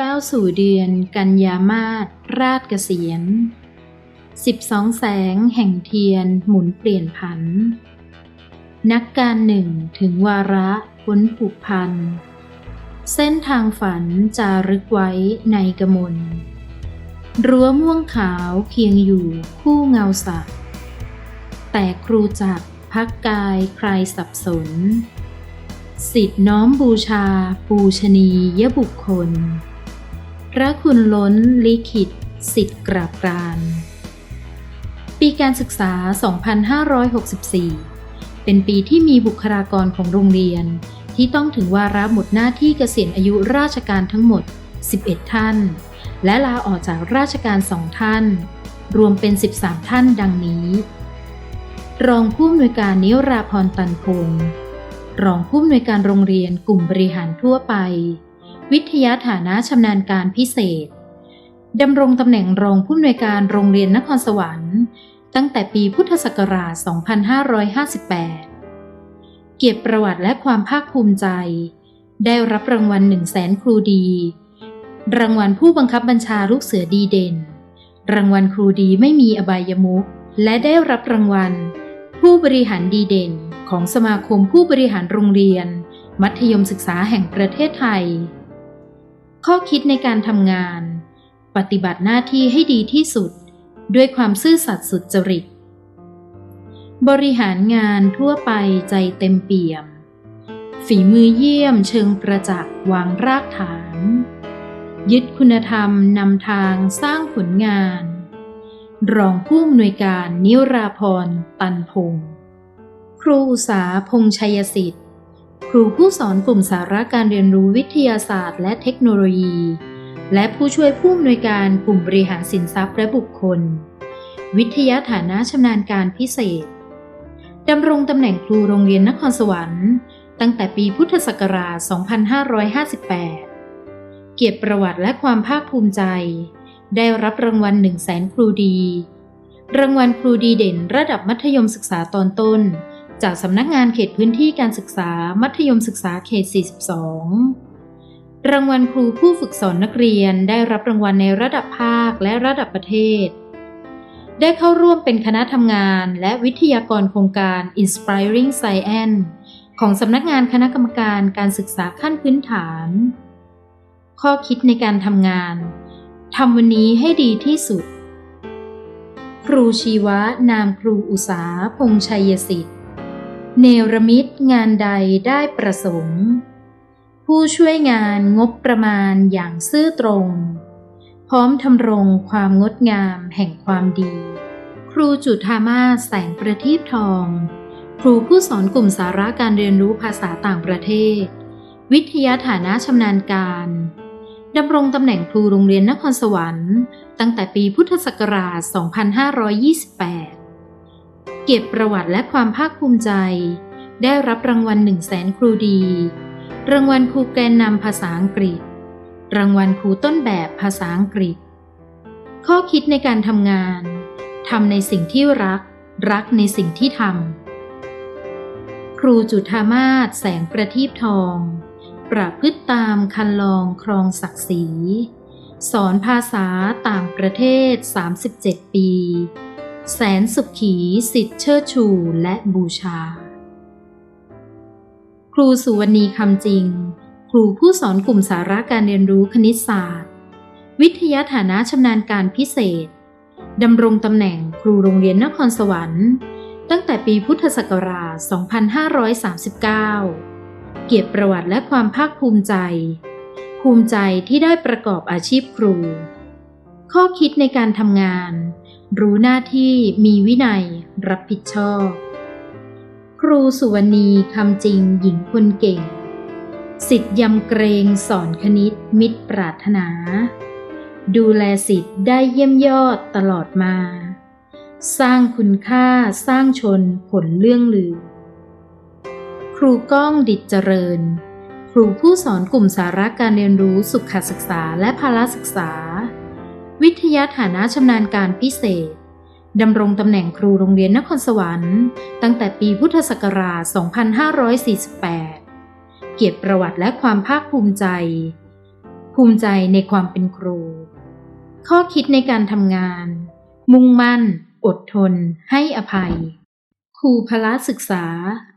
ก้าวสู่เดือนกันยามาศราชเกษียณสิบสองแสงแห่งเทียนหมุนเปลี่ยนผัน นักการหนึ่งถึงวาระพ้นผูกพัน เส้นทางฝันจารึกไว้ในกมล รั้วม่วงขาวเคียงอยู่คู่เงาสัก แต่ครูจักพักกายใครสับสน สิทธิน้อมบูชา ปูชนียบุคคล พระคุณล้นลิขิตสิทธิ์กราบกรานปีการศึกษา 2564 เป็นปีที่มีบุคลากรของโรงเรียน ที่ต้องถึงวาระหมดหน้าที่เกษียณอายุราชการทั้งหมด 11 ท่าน และลาออกจากราชการสองท่าน รวมเป็น 13 ท่านดังนี้ รองผู้อำนวยการนิราพรตันพงศ์รองผู้อำนวยการโรงเรียนกลุ่มบริหารทั่วไป วิทยาฐานะชำนาญการพิเศษดำรงตำแหน่งรองผู้อำนวยการโรงเรียนนครสวรรค์ ตั้งแต่ปีพุทธศักราช 2558 เกียรติประวัติและความภาคภูมิใจ ได้รับรางวัล1 0 0 0 0แสนครูดี รางวัลผู้บังคับบัญชาลูกเสือดีเด่น รางวัลครูดีไม่มีอบายมุขและได้รับรางวัล ผู้บริหารดีเด่นของสมาคมผู้บริหารโรงเรียน มัธยมศึกษาแห่งประเทศไทย ข้อคิดในการทำงาน ปฏิบัติหน้าที่ให้ดีที่สุด ด้วยความซื่อสัตย์สุจริต บริหารงานทั่วไปใจเต็มเปี่ยม ฝีมือเยี่ยมเชิงประจักษ์วางรากฐาน ยึดคุณธรรมนำทางสร้างผลงาน รองผู้อำนวยการนิราพรตันพงศ์ครูอุษาพงชัยสิทธิ์ ครูผู้สอนกลุ่มสาระการเรียนรู้วิทยาศาสตร์ และเทคโนโลยี และผู้ช่วยผู้อำนวยการกลุ่มบริหารสินทรัพย์และบุคคล วิทยาฐานะชำนาญการพิเศษดำรงตำแหน่งครูโรงเรียนนครสวรรค์ ตั้งแต่ปีพุทธศักราช 2558 เกียรติประวัติและความภาคภูมิใจ ได้รับรางวัล 1 0 0 0 0แสนครูดี รางวัลครูดีเด่นระดับมัธยมศึกษาตอนต้น จากสำนักงานเขตพื้นที่การศึกษามัธยมศึกษาเขต 42 รางวัลครูผู้ฝึกสอนนักเรียนได้รับรางวัลในระดับภาคและระดับประเทศ ได้เข้าร่วมเป็นคณะทำงานและวิทยากรโครงการ Inspiring Science ของสำนักงานคณะกรรมการการศึกษาขั้นพื้นฐาน ข้อคิดในการทำงานทำวันนี้ให้ดีที่สุด ครูชีวะ นามครูอุษาพงษ์ชัยสิทธิ์ เนรมิตงานใดได้ประสงค์ ผู้ช่วยงานงบประมาณอย่างซื่อตรง พร้อมทำรงความงดงามแห่งความดี ครูจุธามาแสงประทีปทอง ครูผู้สอนกลุ่มสาระการเรียนรู้ภาษาต่างประเทศ วิทยาฐานะชำนาญการดำรงตำแหน่งครูโรงเรียนนครสวรรค์ ตั้งแต่ปีพุทธศักราช 2528 เกียรติประวัติและความภาคภูมิใจ ได้รับรางวัล1 0 0 0 0แสนครูดี รางวัลครูแกนนำภาษาอังกฤษ รางวัลครูต้นแบบภาษาอังกฤษ ข้อคิดในการทำงาน ทำในสิ่งที่รัก รักในสิ่งที่ทำ ครูจุธามาศแสงประทีปทอง ประพฤติตามคันลองครองศักดิ์ศรี สอนภาษาต่างประเทศ 37 ปี แสนสุขี สิทธิเชิดชูและบูชา ครูสุวรรณีคำจริง ครูผู้สอนกลุ่มสาระการเรียนรู้คณิตศาสตร์ วิทยาฐานะชำนาญการพิเศษดำรงตำแหน่งครูโรงเรียนนครสวรรค์ ตั้งแต่ปีพุทธศักราช 2539 เกียรติประวัติและความภาคภูมิใจ ภูมิใจที่ได้ประกอบอาชีพครู ข้อคิดในการทำงาน รู้หน้าที่มีวินัยรับผิดชอบ ครูสุวรรณีคำจริงหญิงคนเก่ง สิทธิ์ยำเกรงสอนคณิตมิตรปรารถนา ดูแลสิทธิ์ได้เยี่ยมยอดตลอดมา สร้างคุณค่าสร้างชนผลเรื่องลือ ครูก้องดิจเจริญ ครูผู้สอนกลุ่มสาระการเรียนรู้สุขศึกษาและพละศึกษา วิทยาฐานะชำนาญการพิเศษดำรงตำแหน่งครูโรงเรียนนครสวรรค์ ตั้งแต่ปีพุทธศักราช 2548 เกียรติประวัติและความภาคภูมิใจ ภูมิใจในความเป็นครู ข้อคิดในการทำงาน มุ่งมั่น อดทน ให้อภัย ครูพละศึกษา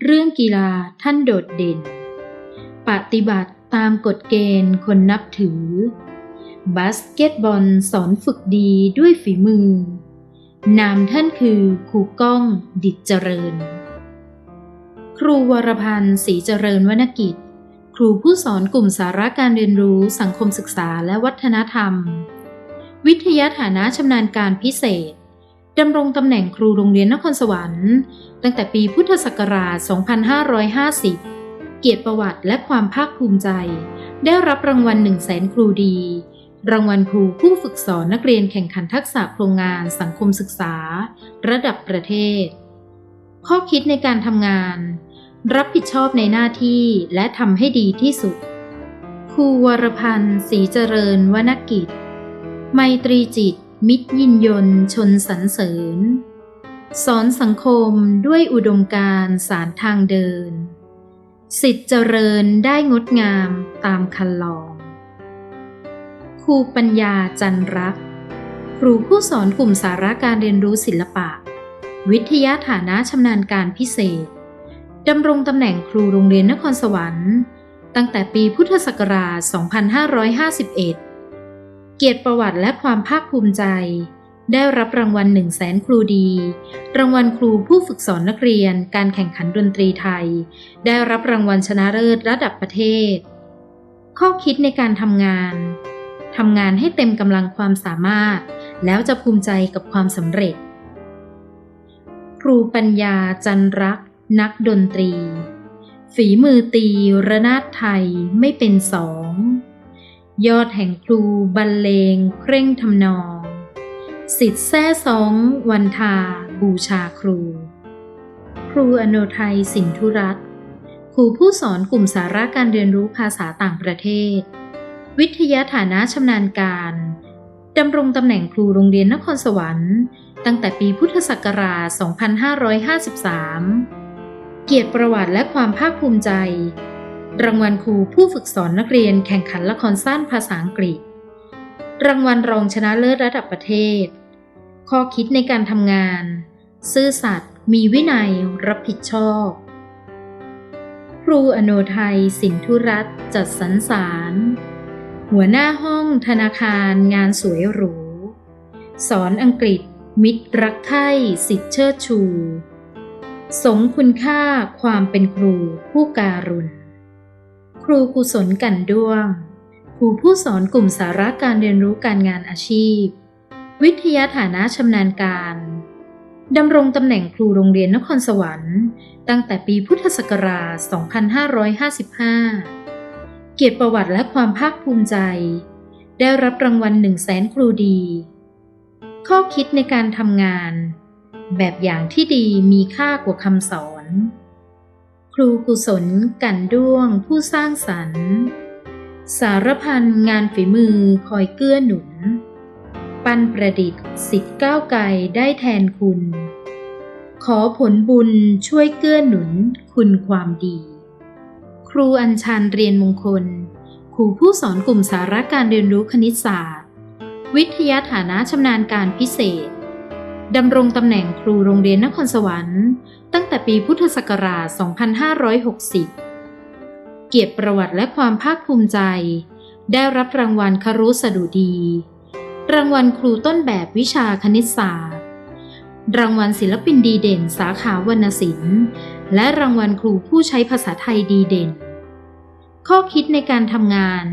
เรื่องกีฬาท่านโดดเด่น ปฏิบัติตามกฎเกณฑ์คนนับถือ บาสเกตบอลสอนฝึกดีด้วยฝีมือ นามท่านคือครูก้องดิจเจริญ ครูวรพันธ์ศรีเจริญวรรณกิจ ครูผู้สอนกลุ่มสาระการเรียนรู้สังคมศึกษาและวัฒนธรรม วิทยาฐานะชำนาญการพิเศษดำรงตำแหน่งครูโรงเรียนนครสวรรค์ ตั้งแต่ปีพุทธศักราช 2550 เกียรติประวัติและความภาคภูมิใจ ได้รับรางวัล1 0 0 0 0แสนครูดี รางวัลครูผู้ฝึกสอนนักเรียนแข่งขันทักษะโครงงานสังคมศึกษา ระดับประเทศ ข้อคิดในการทำงาน รับผิดชอบในหน้าที่และทำให้ดีที่สุด ครูวรพันธ์ศรีเจริญวรรณกิจ ไมตรีจิต มิตรยินยนชนสรรเสริญ สอนสังคมด้วยอุดมการสารทางเดิน สิทธิเจริญได้งดงามตามคันลอง ครูปัญญาจันรัก ครูผู้สอนกลุ่มสาระการเรียนรู้ศิลปะ วิทยาฐานะชำนาญการพิเศษดำรงตำแหน่งครูโรงเรียนนครสวรรค์ ตั้งแต่ปีพุทธศักราช 2551 เกียรติประวัติและความภาคภูมิใจ ได้รับรางวัล1 0 0 0 0แสนครูดี รางวัลครูผู้ฝึกสอนนักเรียน การแข่งขันดนตรีไทย ได้รับรางวัลชนะเลิศระดับประเทศ ข้อคิดในการทำงาน ทำงานให้เต็มกำลังความสามารถ แล้วจะภูมิใจกับความสำเร็จ ครูปัญญาจันรัก นักดนตรี ฝีมือตีระนาดไทยไม่เป็นสอง ยอดแห่งครูบรรเลงเคร่งทำนอง สิทธิ์แท้สองวันทาบูชาครู ครูอโนไทยสินธุรัตครูผู้สอนกลุ่มสาระการเรียนรู้ภาษาต่างประเทศ วิทยาฐานะชำนาญการดำรงตำแหน่งครูโรงเรียนนครสวรรค์ ตั้งแต่ปีพุทธศักราช 2553 เกียรติประวัติและความภาคภูมิใจ รางวัลครูผู้ฝึกสอนนักเรียนแข่งขันละครสั้นภาษาอังกฤษ รางวัลรองชนะเลิศระดับประเทศ ข้อคิดในการทำงาน ซื่อสัตย์มีวินัยรับผิดชอบ ครูอโนไทยสินธุรัตน์จัดสรรสาร หัวหน้าห้องธนาคารงานสวยหรู สอนอังกฤษ มิตรรักใคร่สิทธิเชิดชูสมคุณค่าความเป็นครูผู้การุณ ครูกุศลกันด้วง ครูผู้สอนกลุ่มสาระการเรียนรู้การงานอาชีพ วิทยาฐานะชำนาญการดำรงตำแหน่งครูโรงเรียนนครสวรรค์ ตั้งแต่ปีพุทธศักราช 2555 เกียรติประวัติและความภาคภูมิใจ ได้รับรางวัล1 0 0 0 0แสนครูดี ข้อคิดในการทำงาน แบบอย่างที่ดีมีค่ากว่าคำสอน ครูกุศล กันด้วง ผู้สร้างสรรค์ สารพันงานฝีมือคอยเกื้อหนุน ปันประดิษฐ์สิทธิ์ก้าวไกลได้แทนคุณ ขอผลบุญช่วยเกื้อหนุนคุณความดี ครูอัญชันเรียนมงคล ครูผู้สอนกลุ่มสาระการเรียนรู้คณิตศาสตร์ วิทยาฐานะชำนาญการพิเศษดำรงตำแหน่งครูโรงเรียนนครสวรรค์ ตั้งแต่ปีพุทธศักราช 2560 เกียรติประวัติและความภาคภูมิใจ ได้รับรางวัลครุสดุดี รางวัลครูต้นแบบวิชาคณิตศาสตร์ รางวัลศิลปินดีเด่นสาขาวรรณศิลป์ และรางวัลครูผู้ใช้ภาษาไทยดีเด่น ข้อคิดในการทำงาน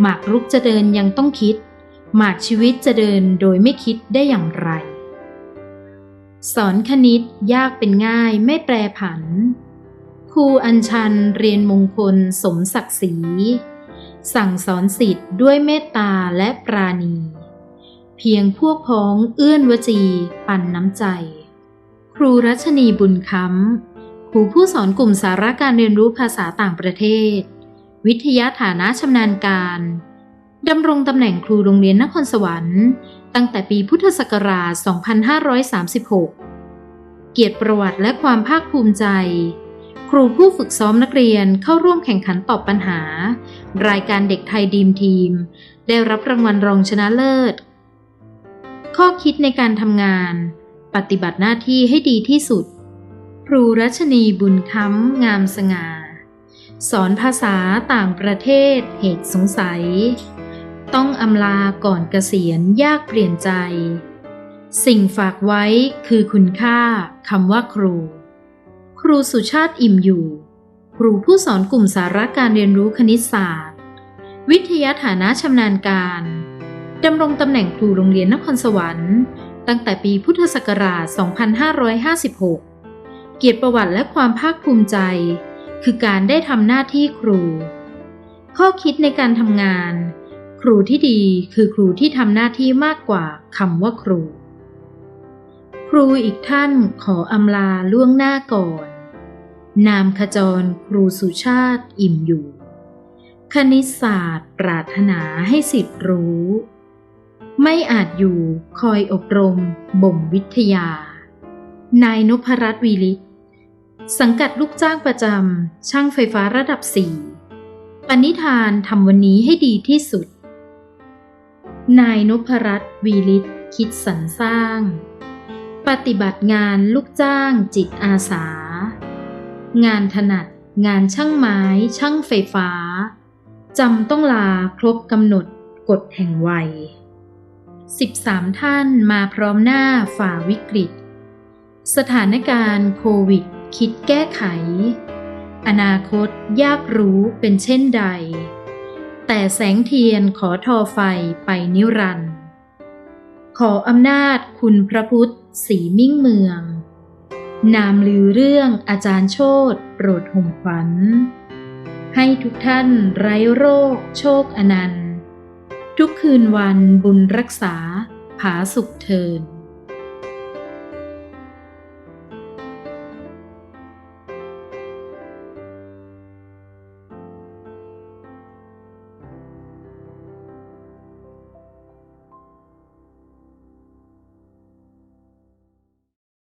หมากรุกจะเดินยังต้องคิด หมากชีวิตจะเดินโดยไม่คิดได้อย่างไร สอนคณิตยากเป็นง่ายไม่แปรผัน ครูอัญชันเรียนมงคลสมศักดิ์ศรีสั่งสอนสิทธิ์ด้วยเมตตาและปราณี เพียงพวกพ้องเอื้อนวจี ปันน้ำใจ ครูรัชนีบุญคำครูผู้สอนกลุ่มสาระการเรียนรู้ภาษาต่างประเทศ วิทยาฐานะชำนาญการดำรงตำแหน่งครูโรงเรียนนครสวรรค์ ตั้งแต่ปีพุทธศักราช 2536 เกียรติประวัติและความภาคภูมิใจ ครูผู้ฝึกซ้อมนักเรียนเข้าร่วมแข่งขันตอบปัญหา รายการเด็กไทยดีมทีม ได้รับรางวัลรองชนะเลิศ ข้อคิดในการทำงาน ปฏิบัติหน้าที่ให้ดีที่สุด ครูรัชนีบุญค้ำงามสง่า สอนภาษาต่างประเทศเหตุสงสัย ต้องอำลาก่อนเกษียณยากเปลี่ยนใจ สิ่งฝากไว้คือคุณค่าคำว่าครู ครูสุชาติอิ่มอยู่ ครูผู้สอนกลุ่มสาระการเรียนรู้คณิตศาสตร์ วิทยาฐานะชำนาญการดำรงตำแหน่งครูโรงเรียนนครสวรรค์ ตั้งแต่ปีพุทธศักราช 2556 เกียรติประวัติและความภาคภูมิใจ คือการได้ทำหน้าที่ครู ข้อคิดในการทำงาน ครูที่ดีคือครูที่ทำหน้าที่มากกว่าคำว่าครู ครูอีกท่านขออำลาล่วงหน้าก่อน นามขจรครูสุชาติอิ่มอยู่ คณิตศาสตร์ ปรารถนาให้สิทธิ์รู้ ไม่อาจอยู่คอยอบรมบ่มวิทยา นายนพรัตน์วีลิต สังกัดลูกจ้างประจำ ช่างไฟฟ้าระดับสี่ปณิธานทำวันนี้ให้ดีที่สุด นายนพรัตน์วีลิตคิดสรรสร้าง ปฏิบัติงานลูกจ้างจิตอาสา งานถนัดงานช่างไม้ ช่างไฟฟ้า จำต้องลาครบกำหนดกฎแห่งวัย 13 ท่านมาพร้อมหน้าฝ่าวิกฤต สถานการณ์โควิด คิดแก้ไข อนาคตยากรู้เป็นเช่นใด แต่แสงเทียนขอทอไฟไปนิรันดร์ขออำนาจคุณพระพุทธสีมิ่งเมือง นามลือเรื่องอาจารย์โชตโปรดห่มขวัญ ให้ทุกท่านไร้โรคโชคอนันต์ ทุกคืนวันบุญรักษาผาสุขเทิน